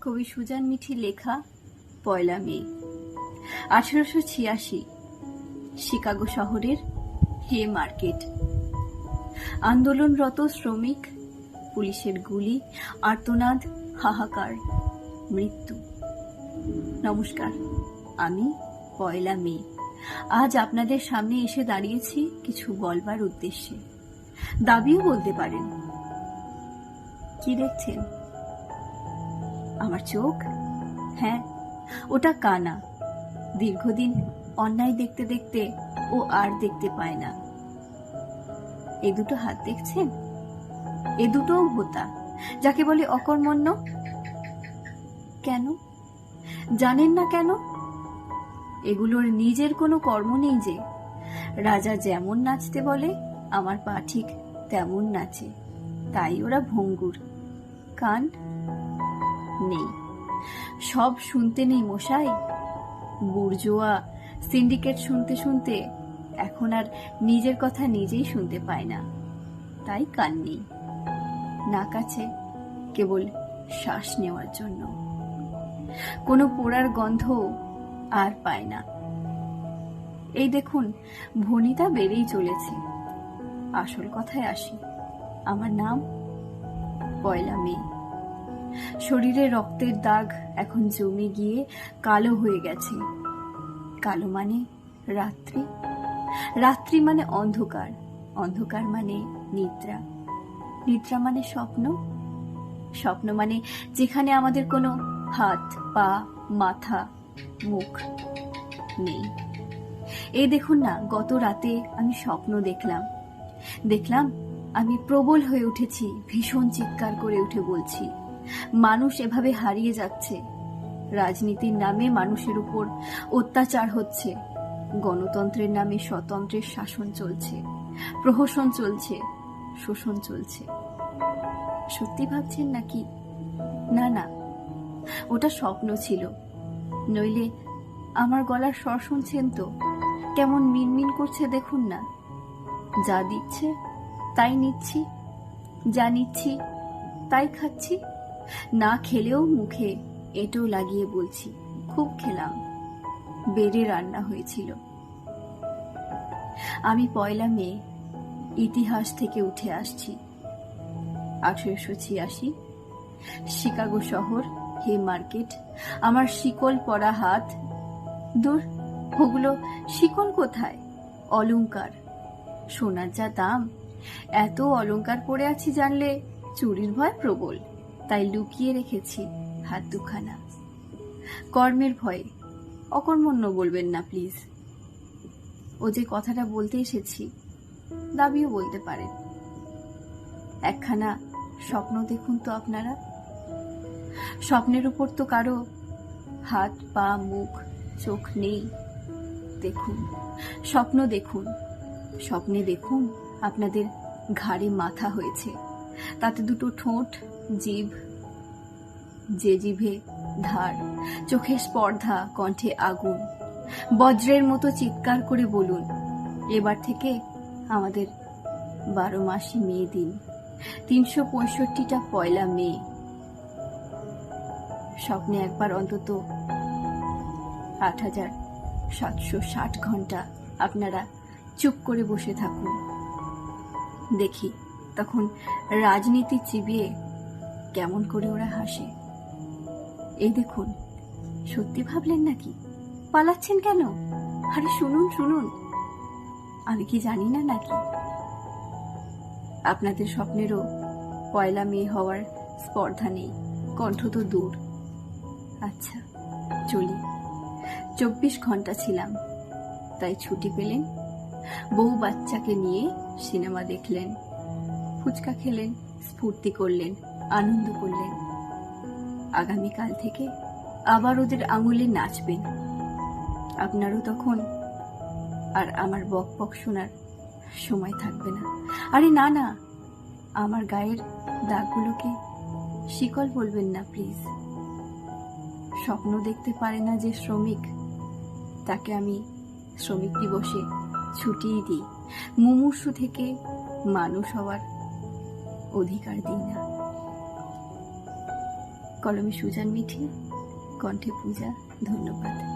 কবি সুজান মিঠি লেখা পয়লা মে, আঠেরোশো ছিয়াশি, শিকাগো শহরের হে মার্কেট। আন্দোলনরত শ্রমিক, পুলিশের গুলি, আর্তনাদ, হাহাকার, মৃত্যু। নমস্কার, আমি পয়লা মে। আজ আপনাদের সামনে এসে দাঁড়িয়েছি কিছু বলবার উদ্দেশ্যে। দাবিও বলতে পারেন। কি দেখছেন? আমার চোখ? হ্যাঁ ওটা কানা। দীর্ঘদিন অন্যায় দেখতে দেখতে ও আর দেখতে পায় না। এ দুটো হাত দেখছেন? এ দুটোও ভোতা, যাকে বলে অকর্মণ্য? কেন? জানেন না কেন? এগুলোর নিজের কোনো কর্ম নেই যে। রাজা যেমন নাচতে বলে, আমার পা ঠিক তেমন নাচে। তাই ওরা ভঙ্গুর। কান? নেই। সব শুনতে নেই মশাই। বুর্জোয়া সিন্ডিকেট শুনতে শুনতে এখন আর নিজের কথা নিজেই শুনতে পায় না। তাই কান নেই। নাক আছে কেবল শ্বাস নেওয়ার জন্য। কোনো পোড়ার গন্ধ আর পায় না। এই দেখুন, ভনিতা বেড়েই চলেছে। আসল কথায় আসি, আমার নাম পয়লা মেয়ে শরীরে রক্তের দাগ এখন জমে গিয়ে কালো হয়ে গেছে। কালো মানে রাত্রি। রাত্রি মানে অন্ধকার। অন্ধকার মানে নিদ্রা। নিদ্রা মানে স্বপ্ন। স্বপ্ন মানে যেখানে আমাদের কোনো হাত, পা, মাথা, মুখ নেই। এই দেখুন না, গত রাতে আমি স্বপ্ন দেখলাম। দেখলাম, আমি প্রবল হয়ে উঠেছি, ভীষণ চিৎকার করে উঠে বলছি মানুষ এভাবে হারিয়ে যাচ্ছে। রাজনীতির নামে মানুষের উপর অত্যাচার হচ্ছে। গণতন্ত্রের নামে স্বতন্ত্রের শাসন চলছে। প্রহসন চলছে। শোষণ চলছে। সত্যি ভাবছেন নাকি? না না। ওটা স্বপ্ন ছিল। নইলে আমার গলার স্বর শুনছেন তো। কেমন মিনমিন করছে দেখুন না। যা দিচ্ছে, তাই নিচ্ছি। যা নিচ্ছি, তাই খাচ্ছি। না খেলেও মুখে এটো লাগিয়ে বলছি, খুব খেলাম। বেড়ে রান্না হয়েছিল। আমি পয়লা মেয়ে ইতিহাস থেকে উঠে আসছি। আঠেরোশো ছিয়াশি, শিকাগো শহর হে মার্কেট আমার শিকল পরা হাত। দূর, ওগুলো শিকল কোথায়? অলংকার। সোনার যা দাম, এত অলংকার পরে আছি জানলে চুরির ভয় প্রবল। তাই লুকিয়ে রেখেছি হাত দুখানা। কর্মের ভয়ে। অকর্মণ্য বলবেন না, প্লিজ। ও যে কথাটা বলতে এসেছি, দাবিও বলতে পারেন একখানা স্বপ্ন দেখুন তো আপনারা। স্বপ্নের উপর তো কারও হাত, পা, মুখ, চোখ নেই। দেখুন, স্বপ্ন দেখুন। স্বপ্নে দেখুন আপনাদের ঘাড়ে মাথা হয়েছে। তাতে দুটো ঠোঁট, জিভ, যে জিভে ধার চোখে স্পর্ধা, কণ্ঠে আগুন। বজ্রের মতো চিৎকার করে বলুন, এবার থেকে আমাদের বারো মাসে মেয়ে দিন। তিনশো পঁয়ষট্টিটা পয়লা মেয়ে। স্বপ্নে একবার অন্তত আট হাজার সাতশো ষাট ঘণ্টা আপনারা চুপ করে বসে থাকুন। দেখি তখন রাজনীতি চিবিয়ে কেমন করে ওরা হাসে। এই দেখুন, সত্যি ভাবলেন নাকি? পালাচ্ছেন কেন? আরে শুনুন শুনুন। আমি কি জানি না নাকি? আপনাদের স্বপ্নেরও পয়লা মেয়ে হওয়ার স্পর্ধা নেই, কণ্ঠ তো দূর। আচ্ছা চলি। চব্বিশ ঘণ্টা ছিলাম, তাই ছুটি পেলেন। বউ বাচ্চাকে নিয়ে সিনেমা দেখলেন। ফুচকা খেলেন, স্ফূর্তি করলেন, আনন্দ করলেন। আগামীকাল থেকে আবার ওদের আঙুলে নাচবেন। আপনারও তখন আর আমার বক বক শোনার সময় থাকবে না। আরে না না, আমার গায়ের দাগগুলোকে শিকল বলবেন না, প্লিজ। স্বপ্ন দেখতে পারে না যে শ্রমিক, তাকে আমি শ্রমিক দিবসে ছুটিয়ে দিই। মুমূর্ষু থেকে মানুষ হওয়ার অধিকার দিই না। কলমে সুজান মিঠি কণ্ঠে পূজা ধন্যবাদ।